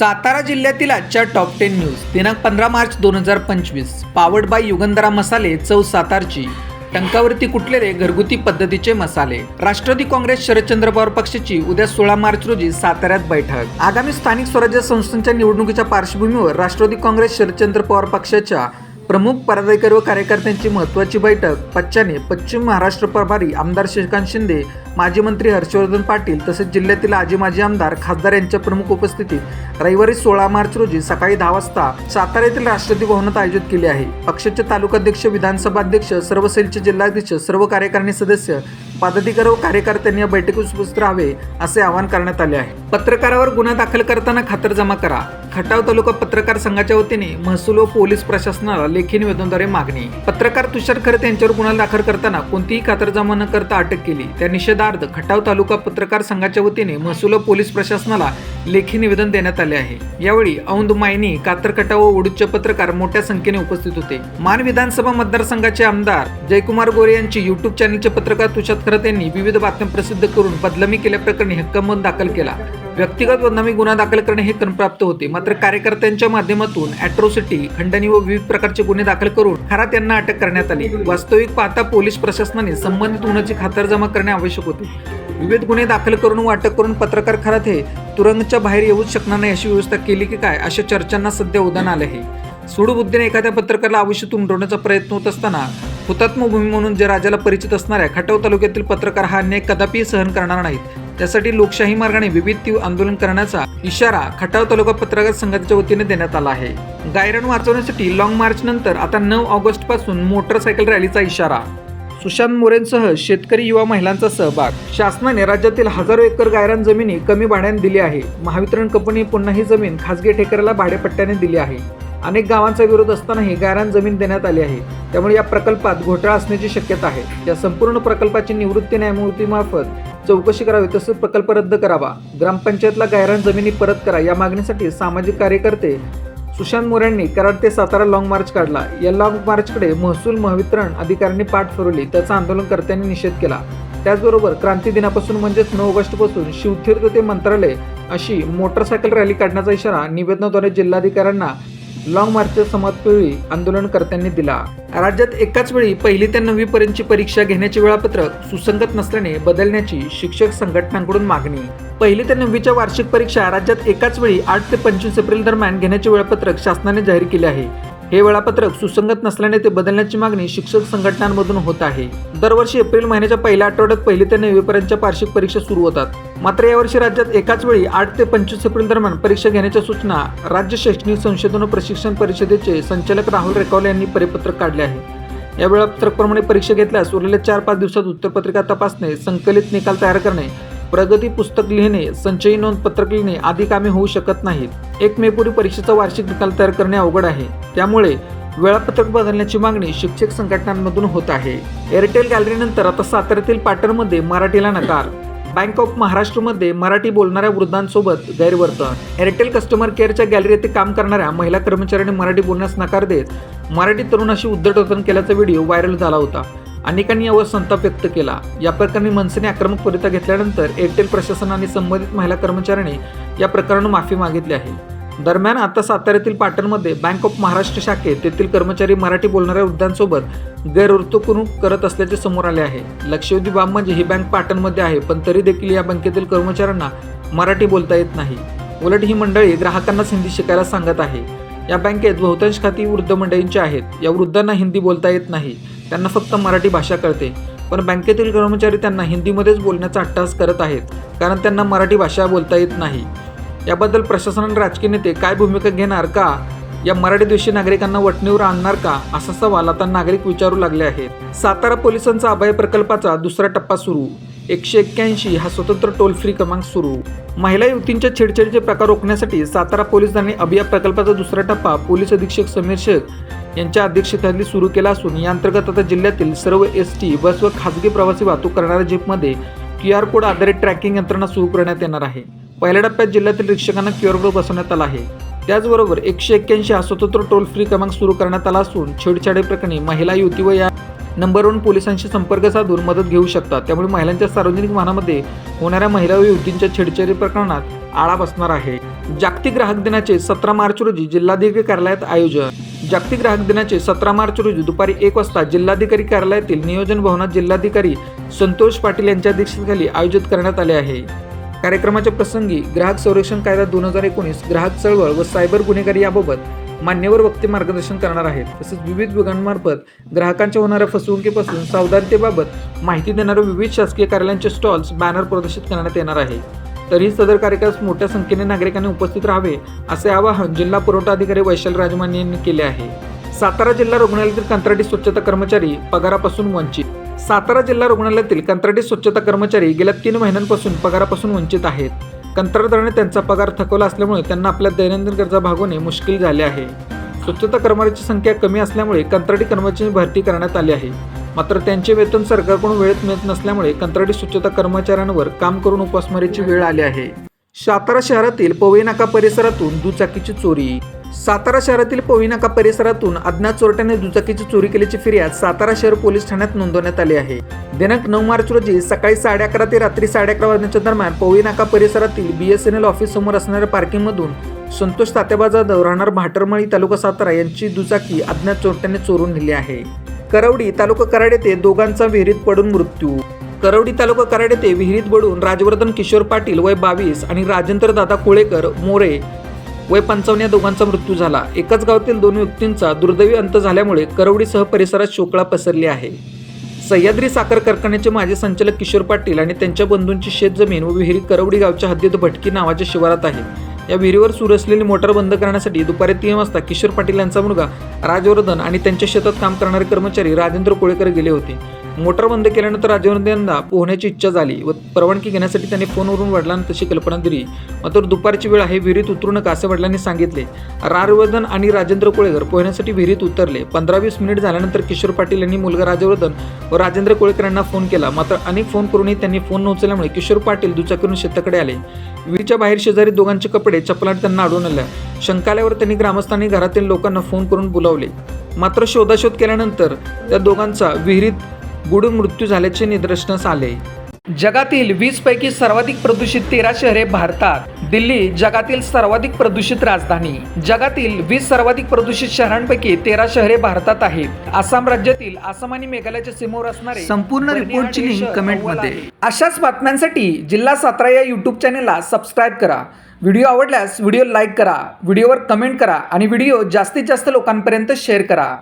सातारा जिल्ह्यातील आजच्या top ten news दिनांक पंधरा मार्च दोन हजार पंचवीस. पावड बाय युगंधरा मसाले चव सातारची. टंकावरती कुटलेले घरगुती पद्धतीचे मसाले. राष्ट्रवादी काँग्रेस शरदचंद्र पवार पक्षाची उद्या सोळा मार्च रोजी साताऱ्यात बैठक. आगामी स्थानिक स्वराज्य संस्थांच्या निवडणुकीच्या पार्श्वभूमीवर राष्ट्रवादी काँग्रेस शरदचंद्र पवार पक्षाच्या प्रमुख पदाधिकारी व कार्यकर्त्यांची महत्त्वाची बैठक पच्च्याने पश्चिम महाराष्ट्र प्रभारी आमदार श्रीकांत शिंदे माजी मंत्री हर्षवर्धन पाटील तसेच जिल्ह्यातील आजी माजी आमदार खासदार यांच्या प्रमुख उपस्थितीत रविवारी सोळा मार्च रोजी सकाळी दहा वाजता सातारा येथील राष्ट्रपती भवनात आयोजित केले आहे. पक्षाचे तालुकाध्यक्ष विधानसभा अध्यक्ष सर्व सेलचे जिल्हाध्यक्ष सर्व कार्यकारिणी सदस्य पदाधिकारी व कार्यकर्त्यांनी या बैठकीत उपस्थित राहावे असे आवाहन करण्यात आले आहे. पत्रकारावर गुन्हा दाखल करताना खातर जमा करा. खटाव तालुका पत्रकार संघाच्या वतीने महसूल व पोलीस प्रशासनाला लेखी निवेदनाद्वारे मागणी. पत्रकार तुषार खरत यांच्यावर गुन्हा दाखल करताना कोणतीही खातर जमा न करता अटक केली. त्या निषेधार्थ खटाव तालुका पत्रकार संघाच्या वतीने महसूल व पोलीस प्रशासनाला लेखी निवेदन देण्यात आले आहे. यावेळी औंध मायनी कातर खटाव व उडूचे पत्रकार मोठ्या संख्येने उपस्थित होते. मान विधानसभा मतदारसंघाचे आमदार जयकुमार गोरे यांची युट्यूब चॅनलचे पत्रकार तुषार खरत यांनी विविध बातम्या प्रसिद्ध करून बदलमी केल्याप्रकरणी हक्कमत दाखल केला. व्यक्तिगत बदनामी गुन्हा दाखल करणे हे क्रमप्राप्त होते. मात्र कार्यकर्त्यांच्या माध्यमातून अॅट्रोसिटी खंडणी व विविध प्रकारचे गुन्हे दाखल करून खरात यांना अटक करण्यात आली. वास्तविक पाहता पोलीस प्रशासनाने संबंधित गुन्ह्याची खातरजमा करणे आवश्यक होते. विविध गुन्हे दाखल करून व अटक करून पत्रकार खरात हे तुरंगच्या बाहेर येऊच शकणार नाही अशी व्यवस्था केली की काय अशा चर्चांना सध्या उदाहरण आले आहे. सूडबुद्धीने एखाद्या पत्रकाराला आयुष्यात उमटवण्याचा प्रयत्न होत असताना हुतात्म भूमी म्हणून जे राजाला परिचित असणाऱ्या खटाव तालुक्यातील पत्रकार हा अन्याय कदापि सहन करणार नाहीत. त्यासाठी लोकशाही मार्गाने विविध तीव्र आंदोलन करण्याचा इशारा खटाव तालुका पत्रकार संघाच्या वतीने देण्यात आला आहे. गायरण वाचवण्यासाठी लॉंग मार्च नंतर आता नऊ ऑगस्टपासून मोटरसायकल रॅलीचा इशारा. सुशांत मोरेंसह शेतकरी युवा महिलांचा सहभाग. शासनाने राज्यातील हजारो एकर गायरान जमिनी कमी भाड्याने दिली आहे. महावितरण कंपनी पुन्हा ही जमीन खासगी ठेकऱ्याला भाडेपट्ट्याने दिली आहे. अनेक गावांचा विरोध असतानाही गायरान जमीन देण्यात आली आहे. त्यामुळे या प्रकल्पात घोटाळा असण्याची शक्यता आहे. या संपूर्ण प्रकल्पाची निवृत्ती न्यायमूर्तीमार्फत चौकशी करावी तसेच प्रकल्प रद्द करावा. ग्रामपंचायतला गायरान जमिनी परत करा या मागणीसाठी सामाजिक कार्यकर्ते सुशांत मोऱ्यांनी कराड ते सातारा लाँग मार्च काढला. या लाँग मार्चकडे महसूल महावितरण अधिकाऱ्यांनी पाठ फिरवली. त्याचा आंदोलनकर्त्यांनी निषेध केला. त्याचबरोबर क्रांती दिनापासून म्हणजेच नऊ ऑगस्टपासून शिवतीर्थ ते मंत्रालय अशी मोटरसायकल रॅली काढण्याचा इशारा निवेदनाद्वारे जिल्हाधिकाऱ्यांना लॉंग मार्चच्या समाप्तवेळी आंदोलनकर्त्यांनी दिला. राज्यात एकाच वेळी पहिली ते नववी पर्यंतची परीक्षा घेण्याचे वेळापत्रक सुसंगत नसल्याने बदलण्याची शिक्षक संघटनांकडून मागणी. पहिली ते नववीच्या वार्षिक परीक्षा राज्यात एकाच वेळी आठ ते पंचवीस एप्रिल दरम्यान घेण्याचे वेळापत्रक शासनाने जाहीर केले आहे. हे वेळापत्रक सुसंगत नसल्याने ते बदलण्याची मागणी शिक्षक संघटनांमधून होत आहे. दरवर्षी एप्रिल महिन्याच्या पहिल्या आठवड्यात पहिली ते नववीपर्यंतच्या वार्षिक परीक्षा सुरू होतात. मात्र यावर्षी राज्यात एकाच वेळी आठ ते पंचवीस एप्रिल दरम्यान परीक्षा घेण्याच्या सूचना राज्य शैक्षणिक संशोधन व प्रशिक्षण परिषदेचे संचालक राहुल रेकॉल यांनी परिपत्रक काढले आहे. या वेळापत्रकप्रमाणे परीक्षा घेतल्यास उरलेल्या चार पाच दिवसात उत्तरपत्रिका तपासणे संकलित निकाल तयार करणे प्रगती पुस्तक लिहिणे संचयी नोंद पत्रक लिहिणे आदी कामे होऊ शकत नाहीत. एक मेपूर्वी परीक्षेचा वार्षिक निकाल तयार करणे अवघड आहे. त्यामुळे वेळापत्रक बदलण्याची मागणी शिक्षक संघटनांमधून होत आहे. एअरटेल गॅलरीनंतर आता साताऱ्यातील पाटणमध्ये मराठीला नकार. बँक ऑफ महाराष्ट्रमध्ये मराठी बोलणाऱ्या वृद्धांसोबत गैरवर्तन. एअरटेल कस्टमर केअरच्या गॅलरी येथे काम करणाऱ्या महिला कर्मचाऱ्यांनी मराठी बोलण्यास नकार देत मराठी तरुणाशी उद्धटवर्तन केल्याचा व्हिडिओ व्हायरल झाला होता. अनेकांनी यावर संताप व्यक्त केला. या प्रकरणी मनसेने आक्रमक घेतल्यानंतर एअरटेल प्रशासनाने संबंधित महिला कर्मचाऱ्यांनी या प्रकरणानं माफी मागितली आहे. दरम्यान आता साताऱ्यातील पाटणमध्ये बँक ऑफ महाराष्ट्र शाखेत तेथील कर्मचारी मराठी बोलणाऱ्या वृद्धांसोबत गैरवर्तणूक करत असल्याचे समोर आले आहे. लक्षवेधी बाब म्हणजे ही बँक पाटणमध्ये आहे पण तरी देखील या बँकेतील कर्मचाऱ्यांना मराठी बोलता येत नाही. उलट ही मंडळी ग्राहकांनाच हिंदी शिकायला सांगत आहे. या बँकेत बहुतांश खाती वृद्ध मंडळींची आहेत. या वृद्धांना हिंदी बोलता येत नाही. त्यांना फक्त मराठी भाषा कळते. पण बँकेतील कर्मचारी त्यांना हिंदीमध्येच बोलण्याचा अट्टास करत आहेत कारण त्यांना मराठी भाषा बोलता येत नाही. याबद्दल प्रशासन राजकीय नेते काय भूमिका घेणार का? या मराठी दिवशी नागरिकांना वटणीवर आणणार का? असा सवाल आता नागरिक विचारू लागले आहेत. सातारा पोलिसांचा अभय प्रकल्पाचा दुसरा टप्पा सुरू. एकशे एक्क्याऐंशी हा स्वतंत्र टोल फ्री क्रमांक सुरू. महिला युवतींच्या छेडछाडीचे प्रकार रोखण्यासाठी सातारा पोलिसांनी अभिया प्रकल्पाचा दुसरा टप्पा पोलीस अधीक्षक समीर शेख यांच्या अध्यक्षतेखाली सुरू केला असून या अंतर्गत आता जिल्ह्यातील सर्व एस टी बस व खासगी प्रवासी वाहतूक करणाऱ्या जीपमध्ये क्यू आर कोड आधारित ट्रॅकिंग यंत्रणा सुरू करण्यात येणार आहे. पहिल्या टप्प्यात जिल्ह्यातील रिक्षकांना क्यू आर कोड बसवण्यात आला आहे. त्याचबरोबर एकशे एक्क्याऐंशी हा स्वतंत्र टोल फ्री क्रमांक सुरू करण्यात आला असून छेडछाडी प्रकरणी महिला युती व या नंबर वन पोलिसांशी संपर्क साधून मदत घेऊ शकतात त्यामुळे महिलांच्या सार्वजनिक वाहनामध्ये होणाऱ्या महिला व युवतींच्या छेडछाडी प्रकरणात आळा बसणार आहे. जागतिक ग्राहक दिनाचे सतरा मार्च रोजी जिल्हाधिकारी कार्यालयात आयोजन जागतिक ग्राहक दिनाचे सतरा मार्च रोजी दुपारी एक वाजता जिल्हाधिकारी कार्यालयातील नियोजन भवनात जिल्हाधिकारी संतोष पाटील यांच्या अध्यक्षतेखाली आयोजित करण्यात आले आहे. कार्यक्रमाच्या प्रसंगी ग्राहक संरक्षण कायदा दोन हजार एकोणीस ग्राहक चळवळ व सायबर गुन्हेगारी याबाबत मान्यवर वक्ते मार्गदर्शन करणार आहेत. तसेच विविध विभागांमार्फत ग्राहकांच्या होणाऱ्या फसवणुकीपासून सावधानतेबाबत माहिती देणाऱ्या विविध शासकीय कार्यालयांचे स्टॉल्स बॅनर प्रदर्शित करण्यात येणार आहे. तरीही सदर कार्यक्रमास मोठ्या संख्येने नागरिकांनी उपस्थित राहावे असे आवाहन जिल्हा पुरवठा अधिकारी वैशाल राजमान यांनी केले आहे. सातारा जिल्हा रुग्णालयातील कंत्राटी स्वच्छता कर्मचारी पगारापासून वंचित. सातारा जिल्हा रुग्णालयातील कंत्राटी स्वच्छता कर्मचारी गेल्या तीन महिन्यांपासून पगारापासून वंचित आहेत. कंत्राटदाराने त्यांचा पगार थकवला असल्यामुळे त्यांना आपल्या दैनंदिन गरजा भागवणे मुश्किल झाले आहे. स्वच्छता कर्मचाऱ्यांची संख्या कमी असल्यामुळे कंत्राटी कर्मचारी भरती करण्यात आली आहे. मात्र त्यांचे वेतन सरकारकडून वेळेत मिळत नसल्यामुळे कंत्राटी स्वच्छता कर्मचाऱ्यांवर काम करून उपासमारीची वेळ आली आहे. सातारा शहरातील पवईनाका परिसरातून दुचाकीची चोरी. सातारा शहरातील पवईनाका परिसरातून अज्ञात चोरट्याने दुचाकीची चोरी केल्याची फिर्याद सातारा शहर पोलीस ठाण्यात नोंदवण्यात आली आहे. दिनांक नऊ मार्च रोजी सकाळी साडे अकरा ते रात्री साडे अकरा वाजण्याच्या दरम्यान पवईनाका परिसरातील बीएसएनएल ऑफिस समोर असणाऱ्या पार्किंगमधून संतोष तात्याबाजा राहणार भाटरमाळी तालुका सातारा यांची दुचाकी अज्ञात चोरट्याने चोरून नेली आहे. करवडी तालुका कराड येथे दोघांचा विहिरीत पडून मृत्यू. करवडी तालुका कराड येथे विहिरीत पडून राजवर्धन किशोर पाटील वय बावीस आणि राजेंद्र दादा कोळेकर मोरे वय पंचावन्न या दोघांचा मृत्यू झाला. एकाच गावातील दोन व्यक्तींचा दुर्दैवी अंत झाल्यामुळे करवडीसह परिसरात शोकळा पसरली आहे. सह्याद्री साखर कारखान्याचे माजी संचालक किशोर पाटील आणि त्यांच्या बंधूंची शेतजमीन व विहिरी करवडी गावच्या हद्दीत भटकी नावाच्या शिवारात आहे. या विहिरीवर सुरू असलेली मोटार बंद करण्यासाठी दुपारी तीन वाजता किशोर पाटील यांचा मुलगा राजवर्धन आणि त्यांच्या शेतात काम करणारे कर्मचारी राजेंद्र कोळेकर गेले होते. मोटार बंद केल्यानंतर राजवर्धन यांना पोहण्याची इच्छा झाली व परवानगी घेण्यासाठी त्यांनी फोनवरून वडिलांना तशी कल्पना दिली. मात्र दुपारची वेळ आहे विहिरीत उतरू नका असे वडिलांनी सांगितले. राजवर्धन आणि राजेंद्र कोळेकर पोहण्यासाठी विहिरीत उतरले. पंधरा वीस मिनिट झाल्यानंतर किशोर पाटील यांनी मुलगा राजवर्धन व राजेंद्र कोळेकर यांना फोन केला. मात्र अनेक फोन करूनही त्यांनी फोन न उचलल्यामुळे किशोर पाटील दुचाकीवरून शेताकडे आले. विहिरीच्या बाहेर शेजारी दोघांचे कपडे चपलाट त्यांना आढळून आल्या शंकाल्यावर त्यांनी ग्रामस्थांनी घरातील लोकांना फोन करून बोलावले. मात्र शोधाशोध केल्यानंतर त्या दोघांचा विहिरीत बुडून मृत्यू झाल्याचे निदर्शनास आले. जगातील वीस पैकी सर्वाधिक प्रदूषित तेरा शहरे भारतात. दिल्ली जगातील सर्वाधिक प्रदूषित राजधानी. जगातील वीस सर्वाधिक प्रदूषित शहरांपैकी तेरा शहरे भारतात आहेत. आसाम राज्यातील आसाम आणि मेघालयाच्या सीमेवर असणारे संपूर्ण रिपोर्टची लिंक कमेंटमध्ये अशाच बातम्यांसाठी जिल्हा सातारा या यूट्यूब चॅनेलला सबस्क्राईब करा. व्हिडिओ आवडल्यास व्हिडिओ लाईक करा. व्हिडिओवर कमेंट करा आणि व्हिडिओ जास्तीत जास्त लोकांपर्यंत शेअर करा.